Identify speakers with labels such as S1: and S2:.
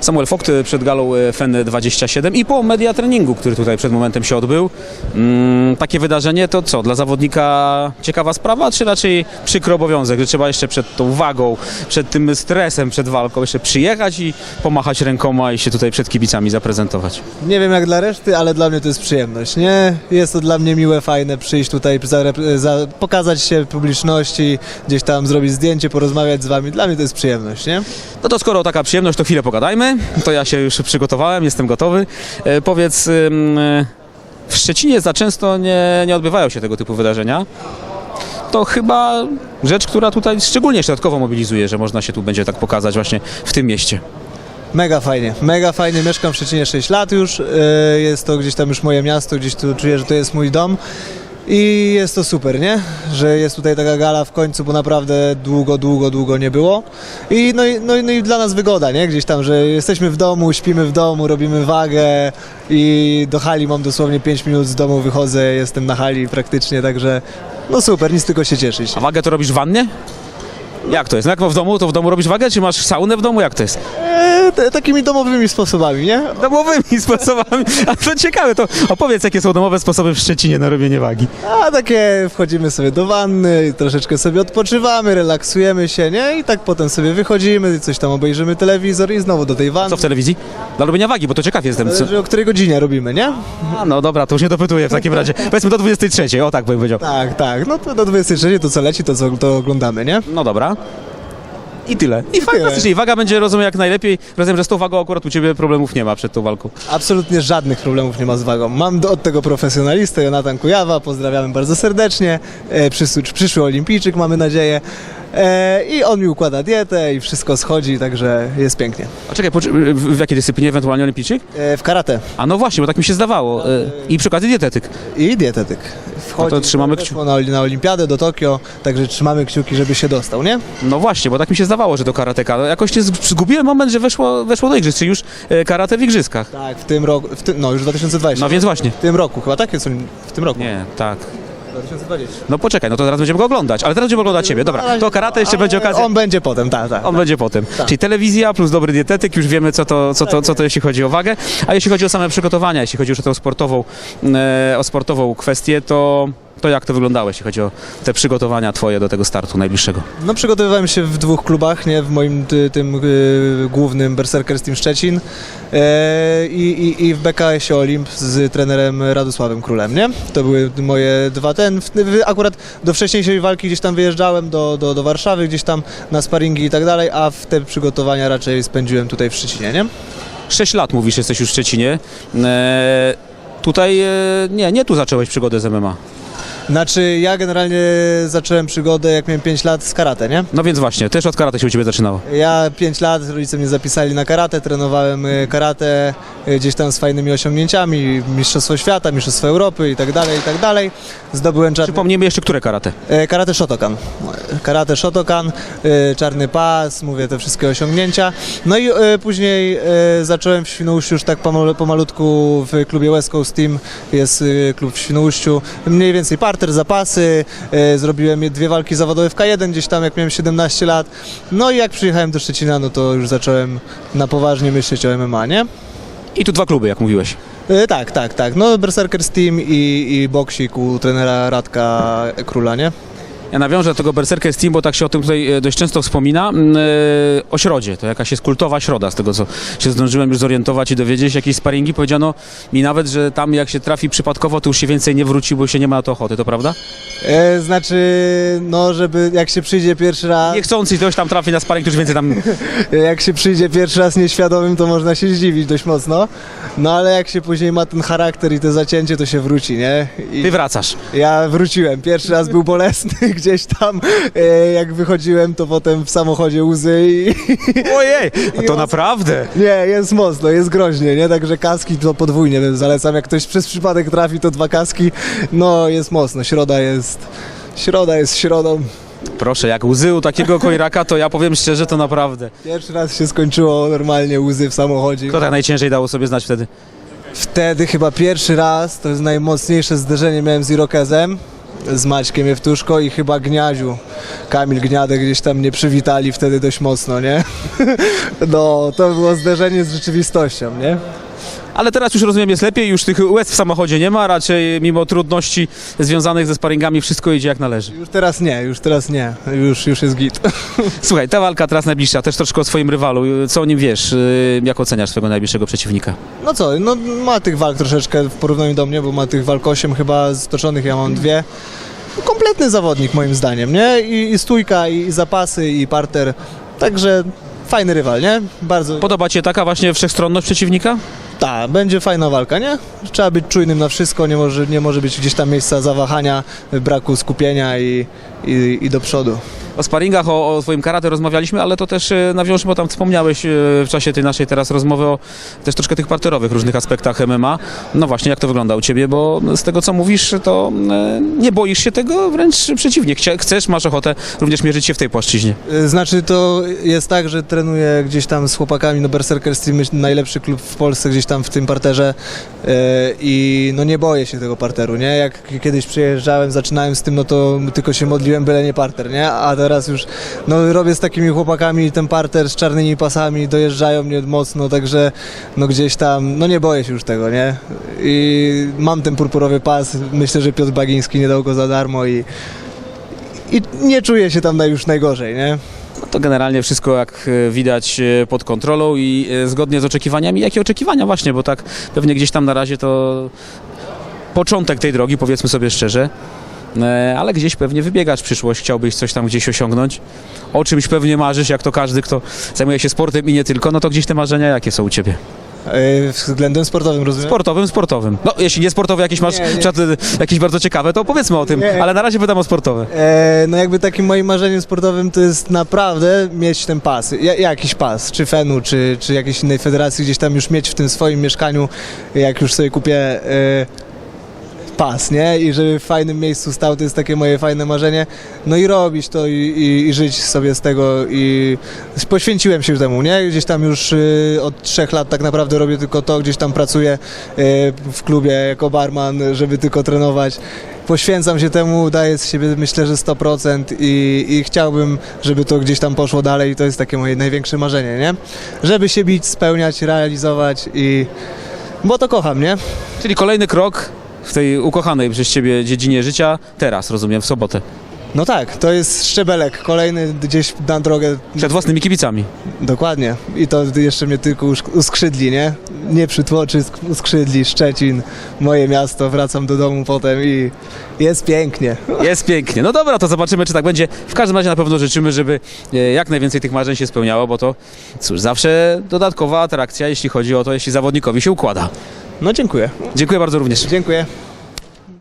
S1: Samuel Fogt e, przed galą e, FEN27 i po media treningu, który tutaj przed momentem się odbył. Mm, takie wydarzenie to co, dla zawodnika ciekawa sprawa, czy raczej przykry obowiązek, że trzeba jeszcze przed tą wagą, przed tym stresem, przed walką jeszcze przyjechać i pomachać rękoma i się tutaj przed kibicami zaprezentować?
S2: Nie wiem jak dla reszty, ale dla mnie to jest przyjemność, nie? Jest to dla mnie miłe, fajne przyjść tutaj, za, za, pokazać się publiczności, gdzieś tam zrobić zdjęcie, porozmawiać z wami. Dla mnie to jest przyjemność, nie?
S1: No to skoro taka przyjemność, to chwilę pogadajmy. To ja się już przygotowałem, jestem gotowy. E, powiedz, e, w Szczecinie za często nie, nie odbywają się tego typu wydarzenia. To chyba rzecz, która tutaj szczególnie środkowo mobilizuje, że można się tu będzie tak pokazać właśnie w tym mieście.
S2: Mega fajnie, mega fajnie. Mieszkam w Szczecinie 6 lat już. yy, Jest to gdzieś tam już moje miasto, gdzieś tu czuję, że to jest mój dom. I jest to super, nie? Że jest tutaj taka gala w końcu, bo naprawdę długo, długo, długo nie było. I no, i, no, i- no i dla nas wygoda, nie? Gdzieś tam, że jesteśmy w domu, śpimy w domu, robimy wagę i do hali mam dosłownie 5 minut z domu, wychodzę, jestem na hali praktycznie, także no super, nic tylko się cieszyć.
S1: A wagę to robisz w wannie? Jak to jest? No jak w domu, to w domu robisz wagę, czy masz saunę w domu? Jak to jest?
S2: Te, takimi domowymi sposobami, nie?
S1: Domowymi sposobami. A to ciekawe, to opowiedz, jakie są domowe sposoby w Szczecinie na robienie wagi.
S2: A takie wchodzimy sobie do wanny, troszeczkę sobie odpoczywamy, relaksujemy się, nie? I tak potem sobie wychodzimy, coś tam obejrzymy telewizor i znowu do tej wanny.
S1: Co w telewizji? Dla robienia wagi, bo to ciekaw jestem.
S2: Zależy o której godzinie robimy, nie?
S1: A, no dobra, to już nie dopytuję w takim razie. Powiedzmy do 23, o tak bym powiedział.
S2: Tak, tak. No to do 23 to co leci, to co to oglądamy, nie?
S1: No dobra. I tyle. I fantastycznie. I waga będzie, rozumiem, jak najlepiej. Rozumiem, że z tą wagą akurat u Ciebie problemów nie ma przed tą walką.
S2: Absolutnie żadnych problemów nie ma z wagą. Mam do, od tego profesjonalistę, Jonathan Kujawa, pozdrawiamy bardzo serdecznie. E, przyszły, przyszły olimpijczyk, mamy nadzieję. E, I on mi układa dietę i wszystko schodzi, także jest pięknie.
S1: A czekaj, w, w jakiej dyscyplinie ewentualnie olimpijczyk?
S2: E, w karate
S1: A no właśnie, bo tak mi się zdawało. E, I przy okazji dietetyk.
S2: i dietetyk. Wchodzi
S1: No to trzymamy
S2: weszło na, na olimpiadę do Tokio, także trzymamy kciuki, żeby się dostał, nie?
S1: No właśnie, bo tak mi się zdawało, że to karateka. No, Jakoś się zgubiłem moment, że weszło, weszło do igrzysk, czyli już e, karate w igrzyskach.
S2: Tak, w tym roku, w tym, no już 2020.
S1: No więc właśnie.
S2: W tym roku, chyba tak jest w tym roku.
S1: Nie, tak.
S2: 2020.
S1: No poczekaj, no to teraz będziemy go oglądać, ale teraz będziemy oglądać Ciebie. Dobra, to karate jeszcze będzie okazja.
S2: On będzie potem, tak, tak.
S1: On będzie potem. Czyli telewizja plus dobry dietetyk, już wiemy co to, co, to, co to jeśli chodzi o wagę. A jeśli chodzi o same przygotowania, jeśli chodzi już o tę sportową, e, o sportową kwestię, to, to jak to wyglądało, jeśli chodzi o te przygotowania twoje do tego startu najbliższego?
S2: No przygotowywałem się w dwóch klubach, nie? W moim ty, tym y, głównym Berserkers Team Szczecin e, i, i, w BKS Olimp z trenerem Radosławem Królem, nie? To były moje dwa ten. Akurat do wcześniejszej walki gdzieś tam wyjeżdżałem do, do, do Warszawy, gdzieś tam na sparingi i tak dalej, a w te przygotowania raczej spędziłem tutaj w Szczecinie, nie?
S1: 6 lat mówisz, jesteś już w Szczecinie. E, tutaj, e, nie, nie tu zacząłeś przygodę z MMA.
S2: Znaczy ja generalnie zacząłem przygodę jak miałem 5 lat z karate, nie?
S1: No więc właśnie, też od karate się u Ciebie zaczynało.
S2: Ja 5 lat, rodzice mnie zapisali na karate, trenowałem y, karate y, gdzieś tam z fajnymi osiągnięciami, Mistrzostwo Świata, Mistrzostwo Europy i tak dalej, i tak dalej. Zdobyłem czarny,
S1: Przypomnijmy jeszcze, które karate.
S2: e, karate Shotokan. Karate Shotokan, y, czarny pas, mówię, te wszystkie osiągnięcia. No i później zacząłem w Świnoujściu już tak pomal, pomalutku w klubie West Coast Team, jest klub w Świnoujściu, mniej więcej zapasy, y, zrobiłem dwie walki zawodowe w K1 gdzieś tam jak miałem 17 lat. No i jak przyjechałem do Szczecina, no to już zacząłem na poważnie myśleć o MMA, nie?
S1: I tu dwa kluby, jak mówiłeś.
S2: Y, tak, tak, tak. No Berserkers Team i, i boksik u trenera Radka Króla, nie?
S1: Ja nawiążę do tego Berserker Steam, bo tak się o tym tutaj e, dość często wspomina. Mm, e, O środzie, to jakaś jest kultowa środa, z tego co się zdążyłem już zorientować i dowiedzieć. Jakieś sparingi powiedziano mi nawet, że tam jak się trafi przypadkowo, to już się więcej nie wróci, bo się nie ma na to ochoty, to prawda?
S2: E, znaczy, no żeby jak się przyjdzie pierwszy raz,
S1: Niechcący ktoś tam trafi na sparing, to już więcej tam...
S2: jak się przyjdzie pierwszy raz nieświadomym, to można się zdziwić dość mocno. No ale jak się później ma ten charakter i to zacięcie, to się wróci, nie? I
S1: Ty wracasz.
S2: ja wróciłem. Pierwszy raz był bolesny gdzieś tam. E, jak wychodziłem, to potem w samochodzie łzy i
S1: Ojej, a to naprawdę.
S2: nie, jest mocno, jest groźnie, nie? Także kaski to podwójnie zalecam. Jak ktoś przez przypadek trafi, to dwa kaski. No, jest mocno. Środa jest... Środa jest środą.
S1: Proszę, jak łzy u takiego kojraka, to ja powiem szczerze, to naprawdę.
S2: Pierwszy raz się skończyło normalnie łzy w samochodzie.
S1: Kto tak najciężej dało sobie znać wtedy?
S2: Wtedy chyba pierwszy raz, to jest najmocniejsze zderzenie miałem z Irokezem. Z Maćkiem Jewtuszko i chyba Gniaziu. Kamil Gniadek gdzieś tam mnie przywitali wtedy dość mocno, nie? No, to było zderzenie z rzeczywistością, nie?
S1: Ale teraz już rozumiem, jest lepiej, już tych łez w samochodzie nie ma, raczej mimo trudności związanych ze sparingami wszystko idzie jak należy.
S2: Już teraz nie, już teraz nie, już, już jest git.
S1: Słuchaj, ta walka teraz najbliższa, też troszkę o swoim rywalu, co o nim wiesz, jak oceniasz swojego najbliższego przeciwnika?
S2: No co, no ma tych walk troszeczkę w porównaniu do mnie, bo ma tych walk 8 chyba stoczonych, ja mam dwie. Kompletny zawodnik moim zdaniem, nie? I, i stójka, i, i zapasy, i parter. Także fajny rywal, nie? Bardzo.
S1: Podoba Cię taka właśnie wszechstronność przeciwnika?
S2: Tak, będzie fajna walka, nie? Trzeba być czujnym na wszystko, nie może, nie może być gdzieś tam miejsca zawahania, braku skupienia i, i, i do przodu.
S1: O sparingach, o, o swoim karate rozmawialiśmy, ale to też e, nawiąż, bo tam wspomniałeś e, w czasie tej naszej teraz rozmowy o też troszkę tych parterowych różnych aspektach MMA. No właśnie, jak to wygląda u Ciebie, bo z tego co mówisz, to e, nie boisz się tego, wręcz przeciwnie. Chcesz, masz ochotę również mierzyć się w tej płaszczyźnie.
S2: Znaczy to jest tak, że trenuję gdzieś tam z chłopakami, no Berserker Stream, najlepszy klub w Polsce, gdzieś tam w tym parterze i no nie boję się tego parteru, nie? Jak kiedyś przyjeżdżałem, zaczynałem z tym, no to tylko się modliłem, byle nie parter, nie? A teraz już, no robię z takimi chłopakami ten parter z czarnymi pasami, dojeżdżają mnie mocno, także no gdzieś tam, no nie boję się już tego, nie? I mam ten purpurowy pas, myślę, że Piotr Bagiński nie dał go za darmo i i nie czuję się tam już najgorzej, nie?
S1: No to generalnie wszystko, jak e, widać, e, pod kontrolą i e, zgodnie z oczekiwaniami. Jakie oczekiwania właśnie, bo tak pewnie gdzieś tam na razie to początek tej drogi, powiedzmy sobie szczerze. Ale gdzieś pewnie wybiegasz w przyszłość, chciałbyś coś tam gdzieś osiągnąć. O czymś pewnie marzysz, jak to każdy, kto zajmuje się sportem i nie tylko, no to gdzieś te marzenia jakie są u Ciebie?
S2: Yy, Względem sportowym, rozumiem?
S1: Sportowym, sportowym. No, jeśli nie sportowe jakieś masz,
S2: Nie, nie.
S1: czat- jakieś bardzo ciekawe, to powiedzmy o tym,
S2: Nie.
S1: ale na razie pytam o sportowe.
S2: E, no jakby takim moim marzeniem sportowym to jest naprawdę mieć ten pas, ja, jakiś pas, czy Fenu, czy, czy jakiejś innej federacji, gdzieś tam już mieć w tym swoim mieszkaniu, jak już sobie kupię e, pas, nie? I żeby w fajnym miejscu stał, to jest takie moje fajne marzenie. No i robić to i, i, i żyć sobie z tego i poświęciłem się temu, nie? Gdzieś tam już y, od trzech lat tak naprawdę robię tylko to, gdzieś tam pracuję y, w klubie jako barman, żeby tylko trenować. Poświęcam się temu, daję z siebie myślę, że 100% i, i chciałbym, żeby to gdzieś tam poszło dalej i to jest takie moje największe marzenie, nie? Żeby się bić, spełniać, realizować i... Bo to kocham, nie?
S1: Czyli kolejny krok w tej ukochanej przez Ciebie dziedzinie życia, teraz, rozumiem, w sobotę.
S2: No tak, to jest szczebelek, kolejny gdzieś na drogę.
S1: Przed własnymi kibicami.
S2: Dokładnie. I to jeszcze mnie tylko usk- uskrzydli, nie? Nie przytłoczy, sk- uskrzydli, Szczecin, moje miasto, wracam do domu potem i jest pięknie.
S1: Jest pięknie. No dobra, to zobaczymy, czy tak będzie. W każdym razie na pewno życzymy, żeby e, jak najwięcej tych marzeń się spełniało, bo to, cóż, zawsze dodatkowa atrakcja, jeśli chodzi o to, jeśli zawodnikowi się układa.
S2: No dziękuję.
S1: Dziękuję bardzo również.
S2: Dziękuję.